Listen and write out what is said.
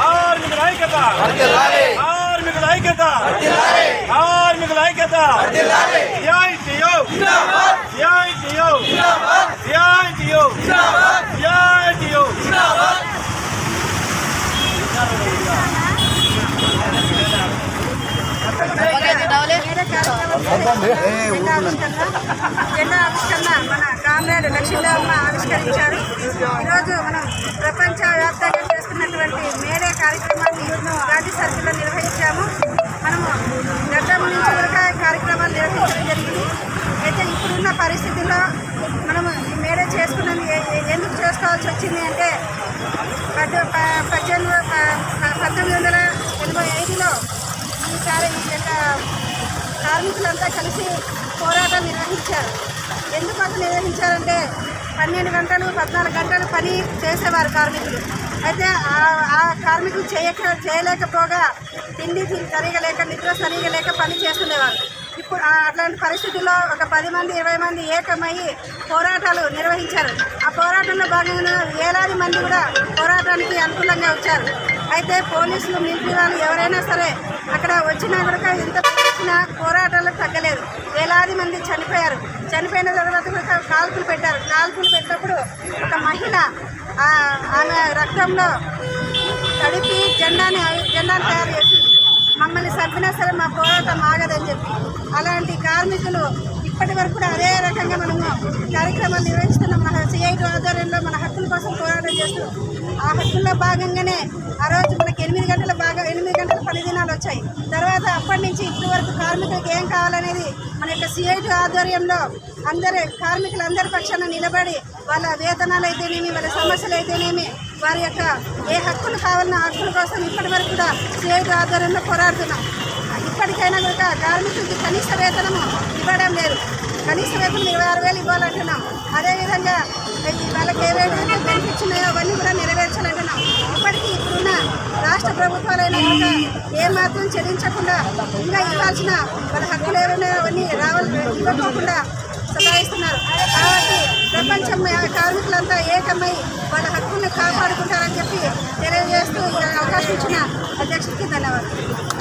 కార్మికుల ఐక్యత కార్మికుల ఐక్యత కార్మికుల ఐక్యత సిఐటియు సిఐటియు సిఐటియు జెండా ఆవిష్కరణ మన కామ్రేడ్ లక్ష్మీదేవమ్మ ఆవిష్కరించారు. ఈరోజు మనం ప్రపంచ వ్యాప్తంగా చేస్తున్నటువంటి మేడే కార్యక్రమాన్ని గాంధీ సర్కిల్లో నిర్వహించాము. మనము గతం నుంచి కూడా కార్యక్రమాలు నిర్వహించడం జరిగింది. అయితే ఇప్పుడున్న పరిస్థితుల్లో మనము ఈ మేడే చేసుకున్నది ఎందుకు చేసుకోవాల్సి వచ్చింది అంటే పద్దెనిమిది ప- ప- పంతొమ్మిది వందల ఎనభై ఐదులో ఈసారి ఈ యొక్క కార్మికులంతా కలిసి పోరాటం నిర్వహించారు. ఎందుకోసం నిర్వహించారంటే పన్నెండు గంటలు పద్నాలుగు గంటలు పని చేసేవారు కార్మికులు. అయితే ఆ- కార్మికులు చేయక చేయలేకపోగా తిండి సరిగా లేక నిద్ర సరిగా లేక పని చేస్తుండేవారు. ఇప్పుడు అట్లాంటి పరిస్థితుల్లో ఒక పది మంది ఇరవై మంది ఏకమయ్యి పోరాటాలు నిర్వహించారు. ఆ పోరాటంలో భాగంగా వేలాది మంది కూడా పోరాటానికి అనుకూలంగా వచ్చారు. అయితే పోలీసులు మిలిటరీ వాళ్ళు ఎవరైనా సరే అక్కడ వచ్చినా కూడా ఎంత వచ్చినా పోరాటాలకు తగ్గలేదు. వేలాది మంది చనిపోయారు. చనిపోయిన తర్వాత కూడా కాల్పులు పెట్టారు. కాల్పులు పెట్టినప్పుడు ఒక మహిళ ఆ- ఆమె రక్తంలో తడిపి జెండాని జెండాను తయారు చేసి మమ్మల్ని చంపినా సరే మా పోరాటం ఆగదని చెప్పి. అలాంటి కార్మికులు ఇప్పటి వరకు కూడా అదే రకంగా మనము కార్యక్రమాలు నిర్వహిస్తున్నాం. మన సిఐటి ఆధ్వర్యంలో మన హక్కుల కోసం పోరాటం చేస్తూ ఆ హక్కుల్లో భాగంగానే ఆ రోజు తొమ్మిది ఎనిమిది పది దినాలు వచ్చాయి. తర్వాత అప్పటి నుంచి ఇప్పటి వరకు కార్మికులకు ఏం కావాలనేది మన యొక్క సిఐటి ఆధ్వర్యంలో అందరి కార్మికులందరి పక్షాన నిలబడి వాళ్ళ వేతనాలు అయితేనేమి వాళ్ళ సమస్యలు అయితేనేమి వారి యొక్క ఏ హక్కులు కావాలన్న హక్కుల కోసం ఇప్పటి వరకు కూడా సిఐటి ఆధ్వర్యంలో పోరాడుతున్నాం. ఇప్పటికైనా కూడా కార్మికులకి కనీస వేతనము ఇవ్వడం లేదు. కనీస వేతనం ఇరవై ఆరు వేలు ఇవ్వాలంటున్నాం. అదేవిధంగా వాళ్ళకి ఏవైతే బెనిఫిట్స్ ఉన్నాయో అవన్నీ కూడా నెరవేర్చాలంటున్నాం. రాష్ట్ర ప్రభుత్వాలైనా కూడా ఏమాత్రం చెల్లించకుండా ఇంకా ఇవ్వాల్సిన వాళ్ళ హక్కులు ఏమైనా రావాలి ఇవ్వకోకుండా సతాయిస్తున్నారు. కాబట్టి ప్రపంచం కార్మికులంతా ఏకమై వాళ్ళ హక్కుల్ని కాపాడుకుంటారని చెప్పి తెలియజేస్తూ అవకాశం ఇచ్చిన అధ్యక్షుడికి ధన్యవాదాలు.